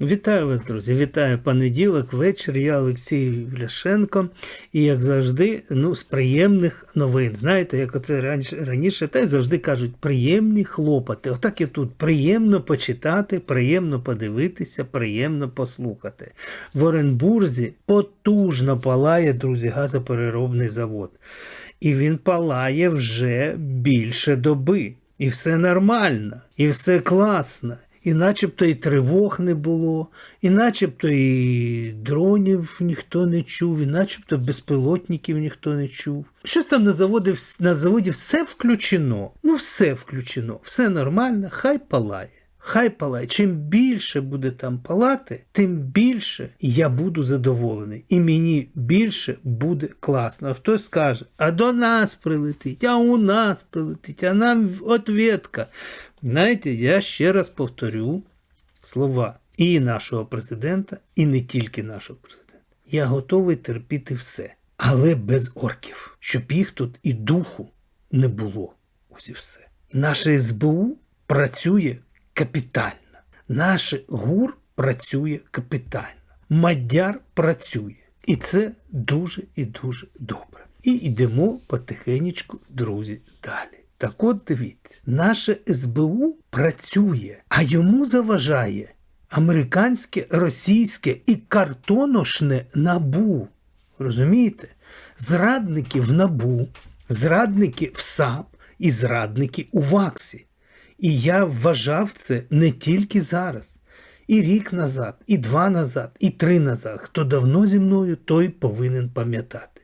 Вітаю вас, друзі! Вітаю понеділок, вечір. Я Олексій Ляшенко. І як завжди, ну, з приємних новин. Знаєте, як оце раніше, раніше та й завжди кажуть, приємні хлопоти. Отак і тут приємно почитати, приємно подивитися, приємно послухати. В Оренбурзі потужно палає, друзі, газопереробний завод. І він палає вже більше доби. І все нормально, і все класно. І начебто і тривог не було, і начебто і дронів ніхто не чув, і начебто безпілотників ніхто не чув. Щось там на заводі, на заводі все включено. Ну, все включено, все нормально, хай палає. Хай палає. Чим більше буде там палати, тим більше я буду задоволений. І мені більше буде класно. Хтось скаже, а до нас прилетить, а у нас прилетить, а нам ответка. Знаєте, я ще раз повторю слова і нашого президента, і не тільки нашого президента. Я готовий терпіти все, але без орків, щоб їх тут і духу не було. Ось і все. Наше СБУ працює капітально. Наш ГУР працює капітально. Мадяр працює. І це дуже і дуже добре. І йдемо потихенечку, друзі, далі. Так от дивіться, наше СБУ працює, а йому заважає американське, російське і картоношне набу. Розумієте? Зрадники в набу, зрадники в САП і зрадники у ВАКСі. І я вважав це не тільки зараз. І рік назад, і два назад, і три назад. Хто давно зі мною, той повинен пам'ятати.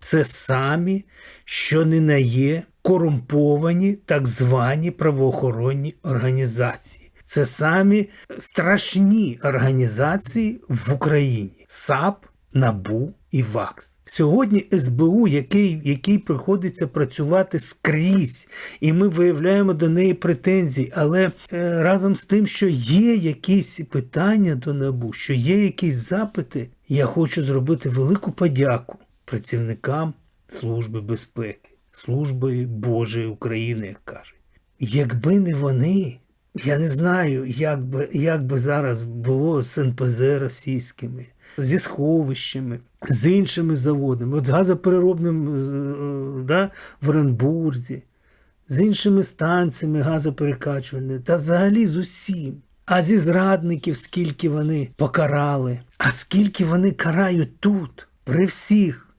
Це самі, що не на є корумповані так звані правоохоронні організації. Це самі страшні організації в Україні: САП, НАБУ і ВАКС. Сьогодні СБУ, який, який приходиться працювати скрізь, і ми виявляємо до неї претензії. Але е, разом з тим, що є якісь питання до НАБУ, що є якісь запити, я хочу зробити велику подяку працівникам Служби безпеки, Служби Божої України, як кажуть. Якби не вони, я не знаю, як би, як би зараз було з НПЗ російськими, зі сховищами, з іншими заводами, от з газопереробним е, да, в Оренбурзі, з іншими станціями газоперекачувальними, та взагалі з усім. А зі зрадників, скільки вони покарали, а скільки вони карають тут, при всіх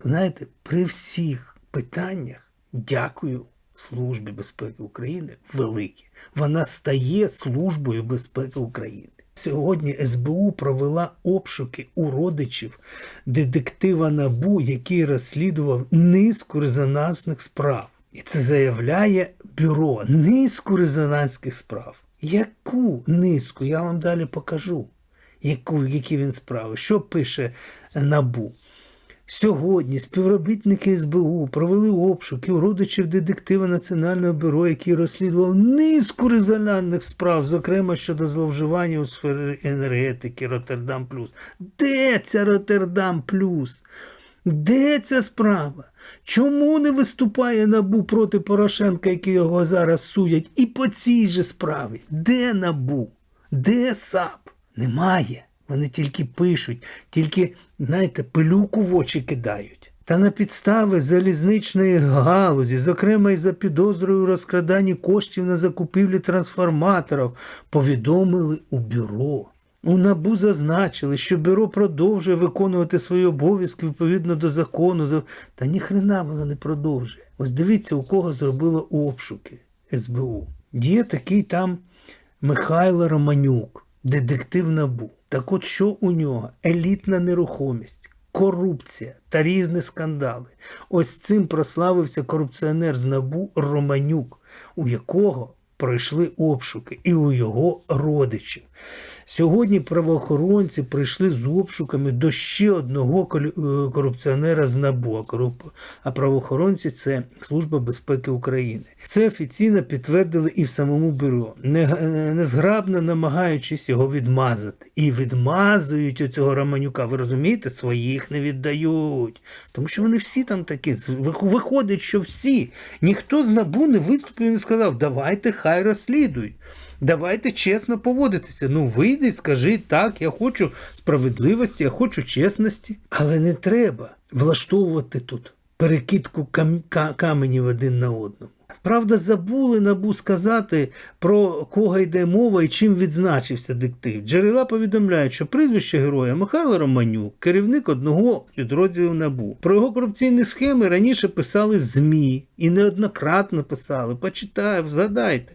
знаєте, при всіх питаннях дякую Службі безпеки України велике. Вона стає Службою безпеки України. Сьогодні СБУ провела обшуки у родичів детектива Набу, який розслідував низку резонансних справ. І це заявляє бюро низку резонансних справ. Яку низку? Я вам далі покажу. Яку, які він справи? Що пише Набу? Сьогодні співробітники СБУ провели обшуки у родичів детектива Національного бюро, який розслідував низку резонансних справ, зокрема щодо зловживання у сфері енергетики Роттердам Плюс. Де ця Роттердам Плюс? Де ця справа? Чому не виступає набу проти Порошенка, який його зараз судять? І по цій же справі? Де набу? Де САП? Немає. Вони тільки пишуть, тільки, знаєте, пилюку в очі кидають. Та на підстави залізничної галузі, зокрема і за підозрою у розкраданні коштів на закупівлі трансформаторів, повідомили у бюро. У набу зазначили, що бюро продовжує виконувати свої обов'язки відповідно до закону. Та ніхрена воно не продовжує. Ось дивіться, у кого зробило обшуки СБУ. Є такий там Михайло Романюк, детектив набу. Так от що у нього? Елітна нерухомість, корупція та різні скандали. Ось цим прославився корупціонер з набу Романюк, у якого пройшли обшуки, і у його родичів. Сьогодні правоохоронці прийшли з обшуками до ще одного е, корупціонера з НАБУ, а правоохоронці це Служба безпеки України. Це офіційно підтвердили і в самому бюро, незграбно намагаючись його відмазати. І відмазують у цього Романюка. Ви розумієте, своїх не віддають. Тому що вони всі там такі. Виходить, що всі. Ніхто з НАБУ не виступив і не сказав, давайте хай розслідують. Давайте чесно поводитися. Ну, вийди скажи, так, я хочу справедливості, я хочу чесності. Але не треба влаштовувати тут перекидку кам- ка- каменів один на одному. Правда, забули набу сказати, про кого йде мова і чим відзначився диктив. Джерела повідомляють, що прізвище героя Михайло Романюк, керівник одного з підрозділів набу. Про його корупційні схеми раніше писали ЗМІ і неоднократно писали. Почитаю, згадайте.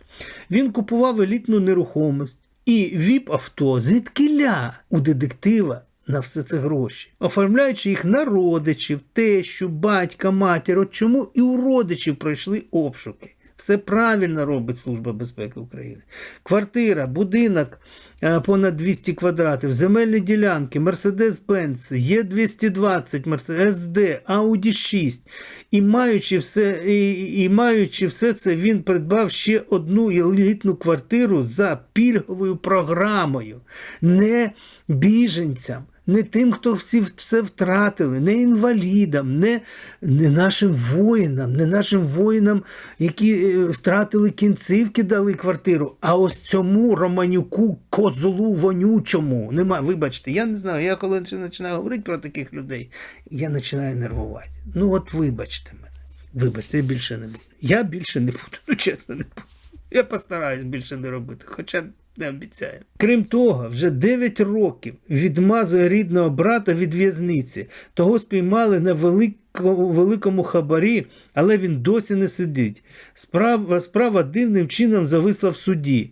Він купував елітну нерухомість і віп авто звідкиля у детектива на все це гроші, оформляючи їх на родичів, тещу, батька, матір. От чому і у родичів пройшли обшуки. Все правильно робить Служба безпеки України. Квартира, будинок е, понад 200 квадратів, земельні ділянки, Мерседес-Бенц, Є220, Мерседес Ауді 6. І маючи все, і, і маючи все це, він придбав ще одну елітну квартиру за пільговою програмою, не біженцям. Не тим, хто всі все втратили, не інвалідам, не, не нашим воїнам, не нашим воїнам, які е, втратили кінцівки, дали квартиру. А ось цьому Романюку, козлу вонючому. Нема, вибачте, я не знаю. Я коли починаю говорити про таких людей, я починаю нервувати. Ну от вибачте мене. Вибачте, я більше не буду. Я більше не буду. Ну чесно, не буду. Я постараюсь більше не робити, хоча не обіцяю. Крім того, вже 9 років відмазує рідного брата від в'язниці. Того спіймали на великому, великому хабарі, але він досі не сидить. Справа, справа дивним чином зависла в суді.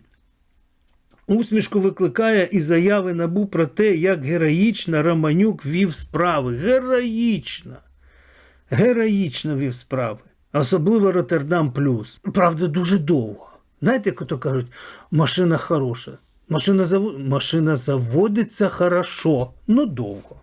Усмішку викликає і заяви набу про те, як героїчно Романюк вів справи. Героїчно! Героїчно вів справи. Особливо Роттердам Плюс. Правда, дуже довго. Знаєте, як то кажуть, машина хороша. Машина, зав... машина заводиться хорошо, але довго.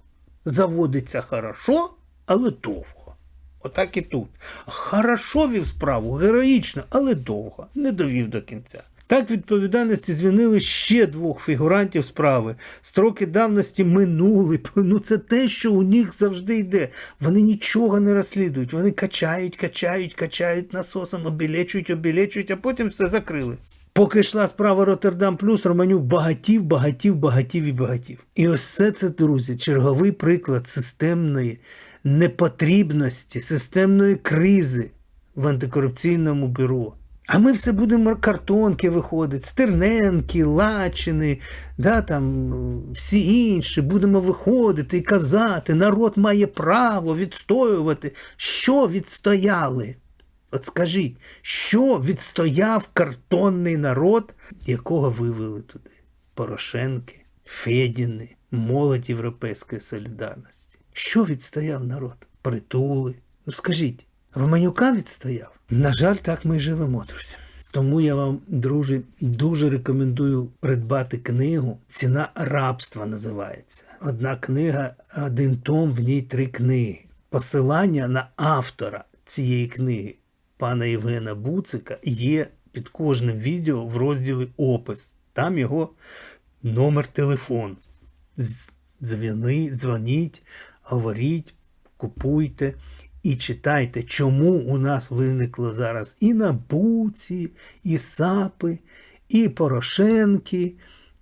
Заводиться хорошо, але довго. Отак і тут. Хорошо вів справу, героїчно, але довго. Не довів до кінця. Так відповідальності звільнили ще двох фігурантів справи. Строки давності минули. Ну це те, що у них завжди йде. Вони нічого не розслідують. Вони качають, качають, качають насосом, обілечують, обілечують, а потім все закрили. Поки йшла справа Роттердам Плюс, Романюк багатів, багатів, багатів і багатів. І ось все це, друзі, черговий приклад системної непотрібності, системної кризи в антикорупційному бюро. А ми все будемо картонки виходити, Стерненки, Лачини, да, там, всі інші, будемо виходити і казати, народ має право відстоювати. Що відстояли? От скажіть, що відстояв картонний народ, якого вивели туди? Порошенки, Федіни, молодь Європейської солідарності. Що відстояв народ? Притули. Ну скажіть, Романюка відстояв? На жаль, так ми живемо, друзі. Тому я вам, друзі, дуже рекомендую придбати книгу. Ціна рабства називається. Одна книга, один том, в ній три книги. Посилання на автора цієї книги, пана Євгена Буцика, є під кожним відео в розділі Опис. Там його номер телефону. Дзвоніть, говоріть, купуйте. І читайте, чому у нас виникло зараз і Набуці, і Сапи, і Порошенки,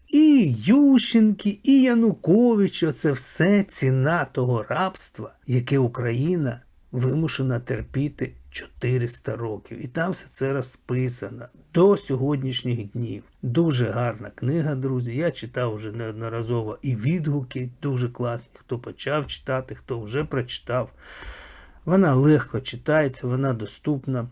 і Ющенки, і Янукович. Оце все ціна того рабства, яке Україна вимушена терпіти 400 років. І там все це розписано до сьогоднішніх днів. Дуже гарна книга, друзі. Я читав вже неодноразово і відгуки дуже класні. Хто почав читати, хто вже прочитав. Вона легко читається, вона доступна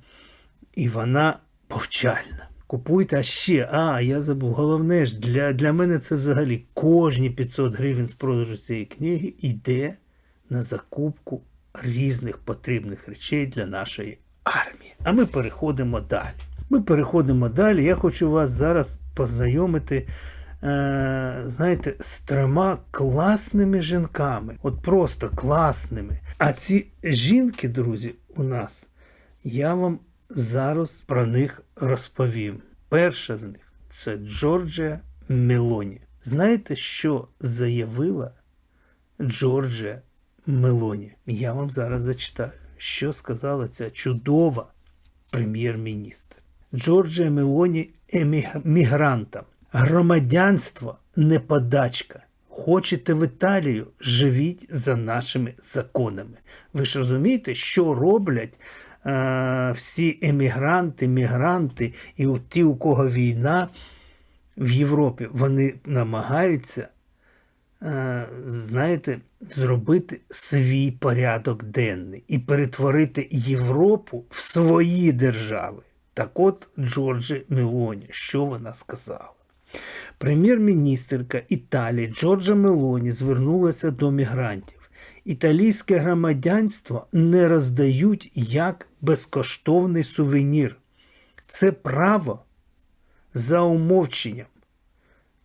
і вона повчальна. Купуйте а ще, а я забув. Головне ж, для для мене це взагалі кожні 500 гривень з продажу цієї книги йде на закупку різних потрібних речей для нашої армії. А ми переходимо далі. Ми переходимо далі. Я хочу вас зараз познайомити. Знаєте, з трьома класними жінками. От просто класними. А ці жінки, друзі, у нас, я вам зараз про них розповім. Перша з них це Джорджія Мелоні. Знаєте, що заявила Джорджія Мелоні? Я вам зараз зачитаю, що сказала ця чудова прем'єр-міністр. Джорджія Мелоні емігрантам. Громадянство не подачка. Хочете в Італію, живіть за нашими законами. Ви ж розумієте, що роблять е, всі емігранти, мігранти і от ті, у кого війна в Європі, вони намагаються, е, знаєте, зробити свій порядок денний і перетворити Європу в свої держави. Так от Джорджі Мелоні, що вона сказала? Прем'єр-міністерка Італії Джорджа Мелоні звернулася до мігрантів. Італійське громадянство не роздають як безкоштовний сувенір. Це право за умовченням.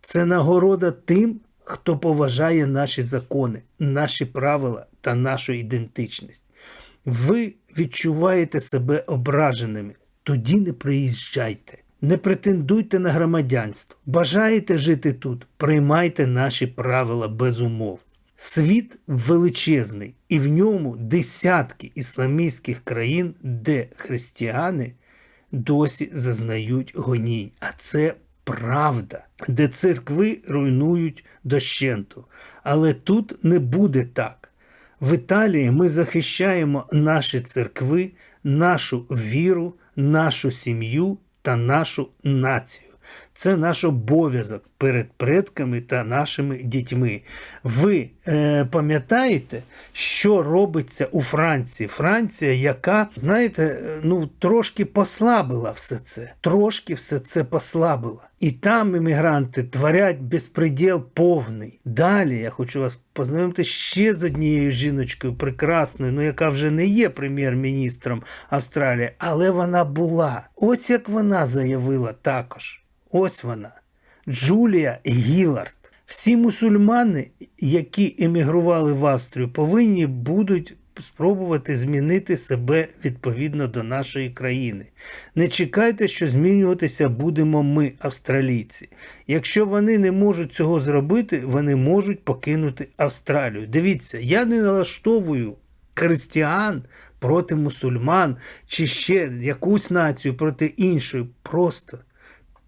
Це нагорода тим, хто поважає наші закони, наші правила та нашу ідентичність. Ви відчуваєте себе ображеними, тоді не приїжджайте. Не претендуйте на громадянство. Бажаєте жити тут, приймайте наші правила без умов. Світ величезний, і в ньому десятки ісламістських країн, де християни досі зазнають гонінь. А це правда, де церкви руйнують дощенту. Але тут не буде так. В Італії ми захищаємо наші церкви, нашу віру, нашу сім'ю та нашу націю. Це наш обов'язок перед предками та нашими дітьми. Ви е, пам'ятаєте, що робиться у Франції? Франція, яка, знаєте, е, ну трошки послабила все це, трошки все це послабила. І там іммігранти творять безпреділ повний. Далі я хочу вас познайомити ще з однією жіночкою прекрасною, ну яка вже не є прем'єр-міністром Австралії, але вона була. Ось як вона заявила також. Ось вона, Джулія Гілард. Всі мусульмани, які емігрували в Австрію, повинні будуть спробувати змінити себе відповідно до нашої країни. Не чекайте, що змінюватися будемо ми, австралійці. Якщо вони не можуть цього зробити, вони можуть покинути Австралію. Дивіться, я не налаштовую християн проти мусульман чи ще якусь націю проти іншої. Просто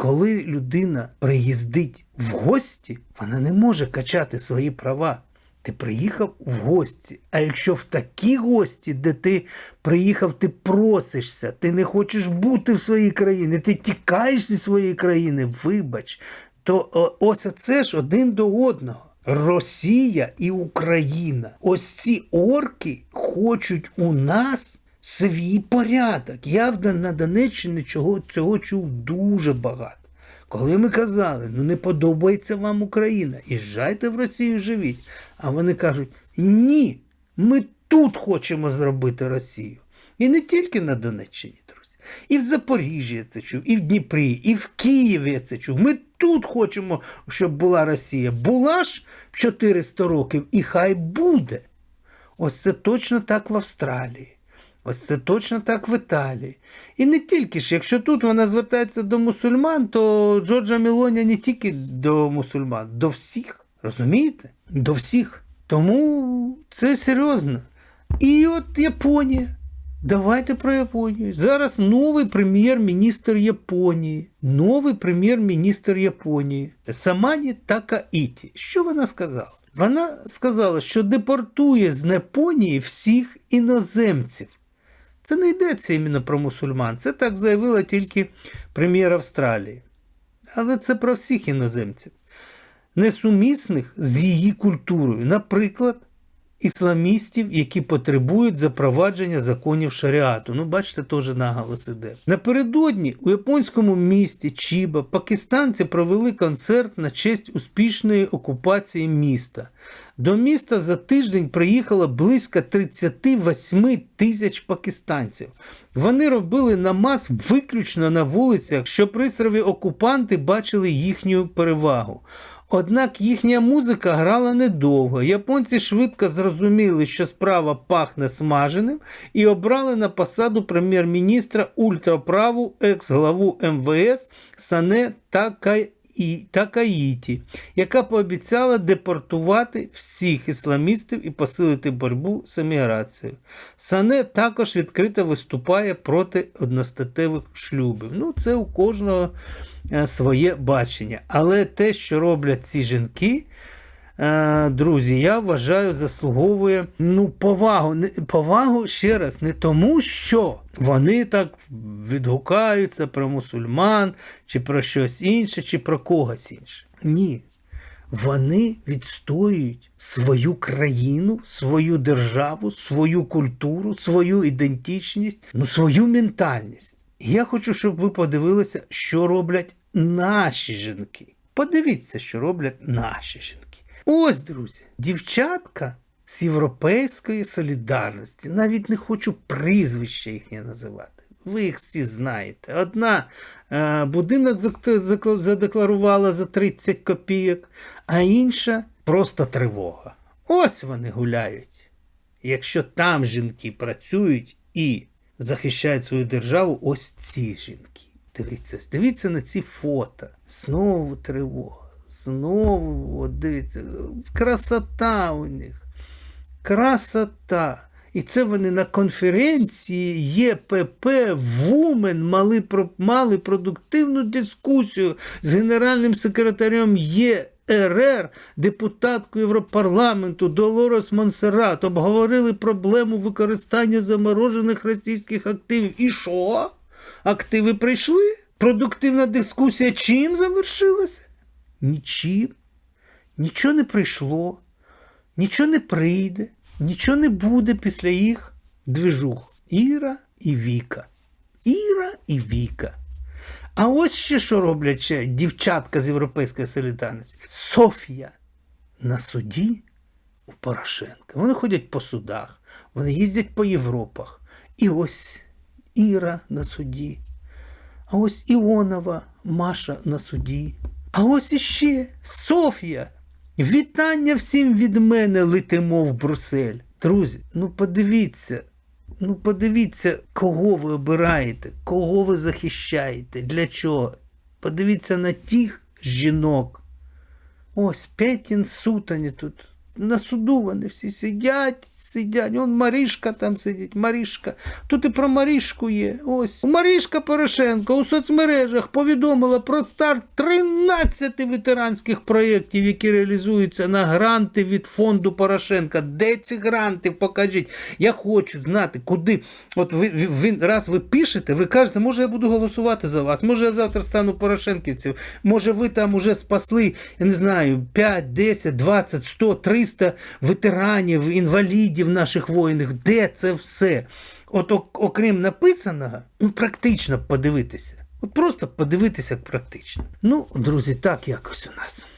коли людина приїздить в гості, вона не може качати свої права. Ти приїхав в гості. А якщо в такі гості, де ти приїхав, ти просишся, ти не хочеш бути в своїй країні, ти тікаєш зі своєї країни, вибач, то ось це ж один до одного. Росія і Україна. Ось ці орки хочуть у нас свій порядок. Я на Донеччині чого, цього чув дуже багато. Коли ми казали, ну не подобається вам Україна, їжджайте в Росію живіть. А вони кажуть, ні, ми тут хочемо зробити Росію. І не тільки на Донеччині, друзі. І в Запоріжжі я це чув, і в Дніпрі, і в Києві я це чув. Ми тут хочемо, щоб була Росія. Була ж 400 років, і хай буде. Ось це точно так в Австралії. Ось це точно так в Італії. І не тільки ж, якщо тут вона звертається до мусульман, то Джорджа Мелоні не тільки до мусульман, до всіх. Розумієте? До всіх. Тому це серйозно. І от Японія. Давайте про Японію. Зараз новий прем'єр-міністр Японії. Новий прем'єр-міністр Японії. Самані Такаіті. Що вона сказала? Вона сказала, що депортує з Японії всіх іноземців. Це не йдеться іменно про мусульман. Це так заявила тільки прем'єр Австралії. Але це про всіх іноземців, несумісних з її культурою. Наприклад, ісламістів, які потребують запровадження законів шаріату. Ну, бачите, теж наголос іде. Напередодні у японському місті Чіба пакистанці провели концерт на честь успішної окупації міста. До міста за тиждень приїхало близько 38 тисяч пакистанців. Вони робили намаз виключно на вулицях, щоб присрові окупанти бачили їхню перевагу. Однак їхня музика грала недовго. Японці швидко зрозуміли, що справа пахне смаженим, і обрали на посаду прем'єр-міністра ультраправу екс-главу МВС Сане Такай і та Каїті, яка пообіцяла депортувати всіх ісламістів і посилити боротьбу з еміграцією. Сане також відкрито виступає проти одностатевих шлюбів. Ну, це у кожного е, своє бачення. Але те, що роблять ці жінки. Е, Друзі, я вважаю, заслуговує ну, повагу. Повагу ще раз, не тому, що вони так відгукаються про мусульман, чи про щось інше, чи про когось інше. Ні. Вони відстоюють свою країну, свою державу, свою культуру, свою ідентичність, ну, свою ментальність. Я хочу, щоб ви подивилися, що роблять наші жінки. Подивіться, що роблять наші жінки. Ось, друзі, дівчатка з європейської солідарності. Навіть не хочу прізвища їхнє називати. Ви їх всі знаєте. Одна е, будинок задекларувала за 30 копійок, а інша просто тривога. Ось вони гуляють. Якщо там жінки працюють і захищають свою державу, ось ці жінки. Дивіться, дивіться на ці фото. Знову тривога. Знову, от дивіться, красота у них. Красота. І це вони на конференції ЄПП Вумен мали, мали продуктивну дискусію з генеральним секретарем ЄРР, депутаткою Європарламенту Долорес Монсеррат. Обговорили проблему використання заморожених російських активів. І що? Активи прийшли? Продуктивна дискусія чим завершилася? Нічим. Нічого не прийшло, нічого не прийде, нічого не буде після їх движух. Іра і Віка. Іра і Віка. А ось ще що роблять дівчатка з Європейської солідарності. Софія на суді у Порошенка. Вони ходять по судах, вони їздять по Європах. І ось Іра на суді. А ось Іонова Маша на суді. А ось іще Софія. Вітання всім від мене летимо в Брюссель. Друзі, ну подивіться, ну подивіться, кого ви обираєте, кого ви захищаєте, для чого. Подивіться на тих жінок. Ось Петін сутані тут. На суду вони всі сидять, сидять. Вон Марішка там сидить, Марішка. Тут і про Марішку є. Ось. Марішка Порошенко у соцмережах повідомила про старт 13 ветеранських проєктів, які реалізуються на гранти від фонду Порошенка. Де ці гранти? Покажіть. Я хочу знати, куди. От ви, ви, раз ви пишете, ви кажете, може я буду голосувати за вас, може я завтра стану Порошенківців, може ви там уже спасли, я не знаю, 5, 10, 20, 100, 300 ветеранів, інвалідів наших воїнів. Де це все? От окрім написаного, ну практично подивитися. От просто подивитися практично. Ну, друзі, так якось у нас.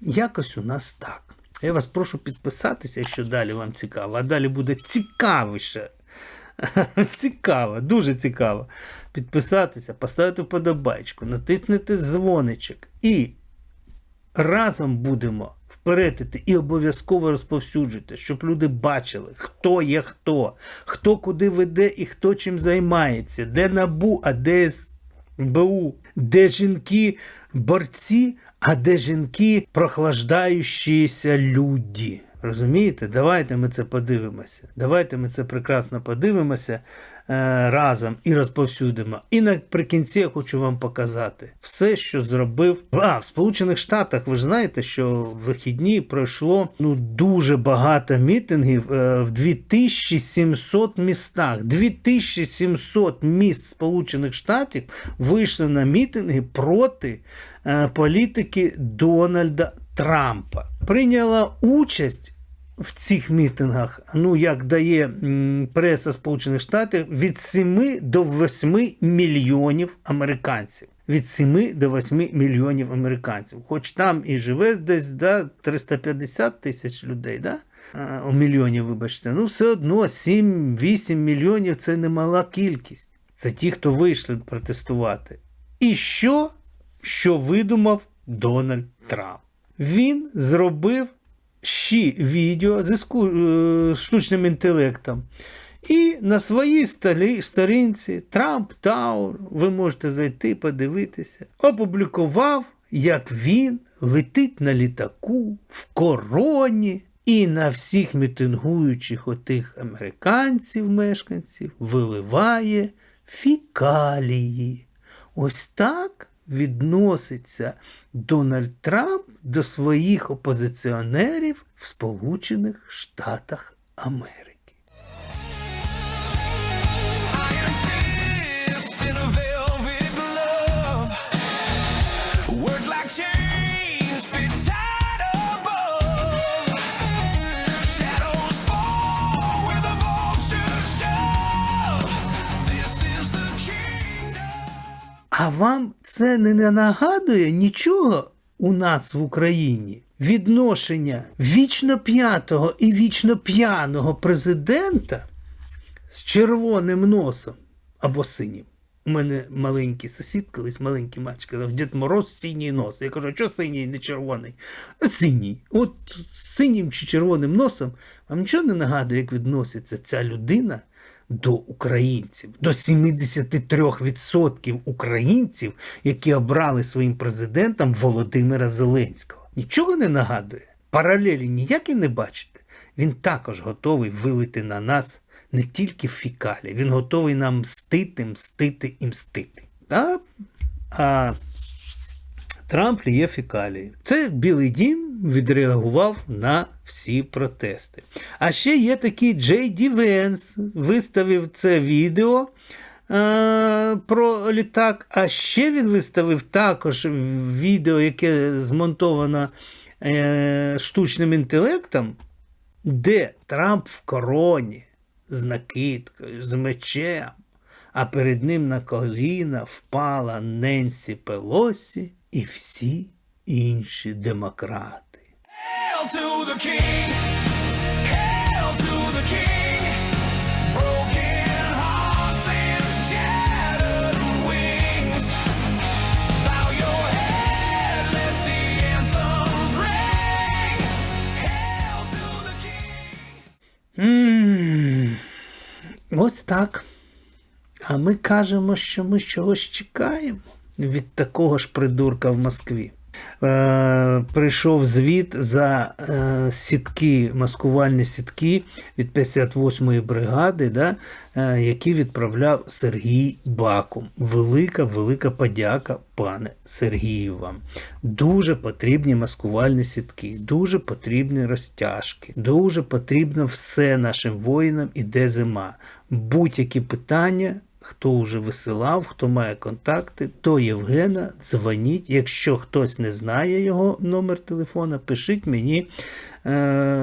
Якось у нас так. Я вас прошу підписатися, якщо далі вам цікаво, а далі буде цікавіше. Цікаво, дуже цікаво. Підписатися, поставити вподобайку, натиснути дзвоничок і разом будемо впередити і обов'язково розповсюджуйте, щоб люди бачили, хто є хто, хто куди веде і хто чим займається, де набу, а де СБУ, де жінки борці, а де жінки прохлаждаючіся люди. Розумієте? Давайте ми це подивимося. Давайте ми це прекрасно подивимося разом і розповсюдимо. І наприкінці я хочу вам показати все, що зробив. А, в Сполучених Штатах ви ж знаєте, що в вихідні пройшло ну, дуже багато мітингів е, в 2700 містах. 2700 міст Сполучених Штатів вийшли на мітинги проти е, політики Дональда Трампа. Прийняла участь в цих мітингах, ну як дає преса Сполучених Штатів, від 7 до 8 мільйонів американців. Від 7 до 8 мільйонів американців. Хоч там і живе десь да, 350 тисяч людей, да? А, у мільйонів, вибачте, ну все одно 7-8 мільйонів це немала кількість. Це ті, хто вийшли протестувати. І що, що видумав Дональд Трамп? Він зробив ще відео зі е, штучним інтелектом. І на своїй сторінці Трамп Таур, ви можете зайти, подивитися, опублікував як він летить на літаку в короні і на всіх мітингуючих отих американців, мешканців, виливає фікалії. Ось так відноситься Дональд Трамп до своїх опозиціонерів в Сполучених Штатах Америки. А вам це не нагадує нічого у нас в Україні? Відношення вічно п'ятого і вічно п'яного президента з червоним носом або синім. У мене маленький сусід, колись маленький мальчик казав, Дід Мороз синій нос. Я кажу, що синій, не червоний? «А Синій. От синім чи червоним носом вам нічого не нагадує, як відноситься ця людина до українців, до 73% українців, які обрали своїм президентом Володимира Зеленського. Нічого не нагадує. Паралелі ніякі не бачите. Він також готовий вилити на нас не тільки фікалі, він готовий нам мстити, мстити і мстити. Та? А Трамп ліє фекалії. Це Білий Дім відреагував на всі протести. А ще є такий Джей Ді Венс, виставив це відео е, про літак. А ще він виставив також відео, яке змонтовано е, штучним інтелектом, де Трамп в короні з накидкою, з мечем, а перед ним на коліна впала Ненсі Пелосі і всі інші демократи. Ось так. А ми кажемо, що ми чогось чекаємо від такого ж придурка в Москві. Е, прийшов звіт за е, сітки, маскувальні сітки від 58-ї бригади, да, е, які відправляв Сергій Бакум. Велика, велика подяка, пане Сергію вам. Дуже потрібні маскувальні сітки, дуже потрібні розтяжки, дуже потрібно все нашим воїнам іде зима. Будь-які питання хто вже висилав, хто має контакти, до Євгена дзвоніть. Якщо хтось не знає його номер телефона, пишіть мені е,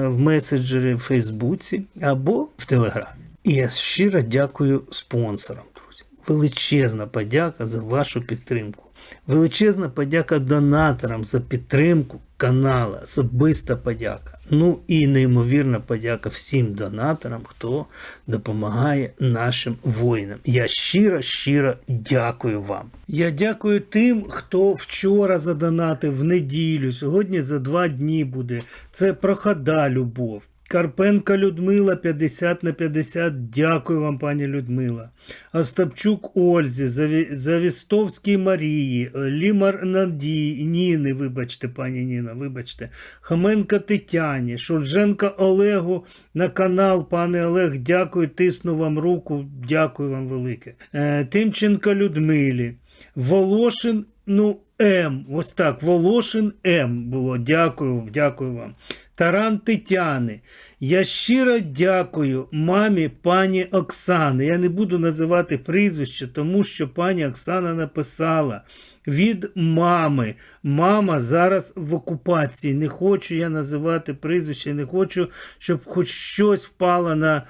в меседжері в Фейсбуці або в Телеграмі. І я щиро дякую спонсорам, друзі. Величезна подяка за вашу підтримку. Величезна подяка донаторам за підтримку каналу, особиста подяка. Ну і неймовірна подяка всім донаторам, хто допомагає нашим воїнам. Я щиро, щиро дякую вам. Я дякую тим, хто вчора задонатив в неділю. Сьогодні за два дні буде. Це прохода любов. Карпенка Людмила 50 на 50. Дякую вам, пані Людмила. Остапчук Ользі, Заві... Завістовській Марії, Лімар Надії, Ніни, вибачте, пані Ніна, вибачте. Хоменка Тетяні, Шульженка Олегу на канал. Пане Олег, дякую, тисну вам руку, дякую вам велике. Е, Тимченка Людмилі, Волошин, ну, М. Ось так, Волошин М було. Дякую, дякую вам. Таран Тетяни. Я щиро дякую мамі пані Оксани. Я не буду називати прізвище, тому що пані Оксана написала від мами. Мама зараз в окупації. Не хочу я називати прізвище, не хочу, щоб хоч щось впало на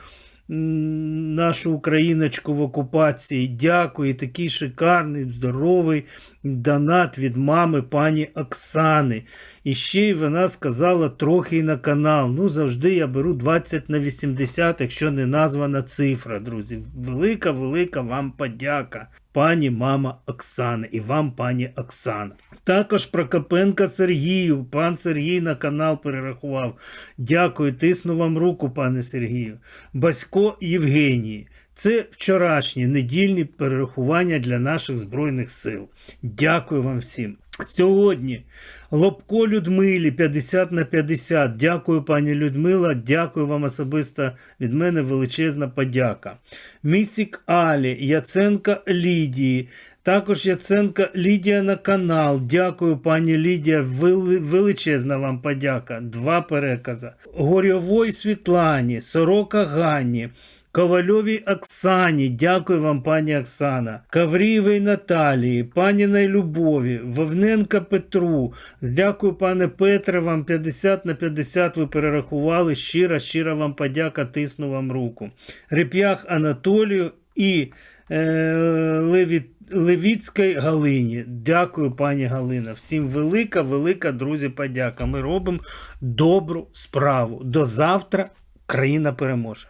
нашу україночку в окупації. Дякую. Такий шикарний, здоровий донат від мами пані Оксани. І ще й вона сказала трохи на канал. Ну, завжди я беру 20 на 80, якщо не названа цифра, друзі. Велика, велика вам подяка, пані мама Оксани, і вам, пані Оксана. Також Прокопенка Сергію. Пан Сергій на канал перерахував. Дякую, тисну вам руку, пане Сергію. Басько Євгенії. Це вчорашні недільні перерахування для наших Збройних сил. Дякую вам всім. Сьогодні Лобко Людмилі 50 на 50. Дякую, пані Людмила. Дякую вам особисто від мене величезна подяка. Місік Алі, Яценка Лідії. Також Яценка Лідія на канал. Дякую, пані Лідія. Величезна вам подяка. Два перекази. Горьовой Світлані, Сорока Ганні. Ковальовій Оксані, дякую вам, пані Оксана, Каврієвій Наталії, пані Любові, Вовненка Петру. Дякую, пане Петре, вам 50 на 50 ви перерахували. Щира, щира вам подяка, тисну вам руку. Реп'ях Анатолію і е, Леві, Левіцькій Галині. Дякую, пані Галина. Всім велика, велика, друзі, подяка. Ми робимо добру справу. До завтра країна переможе.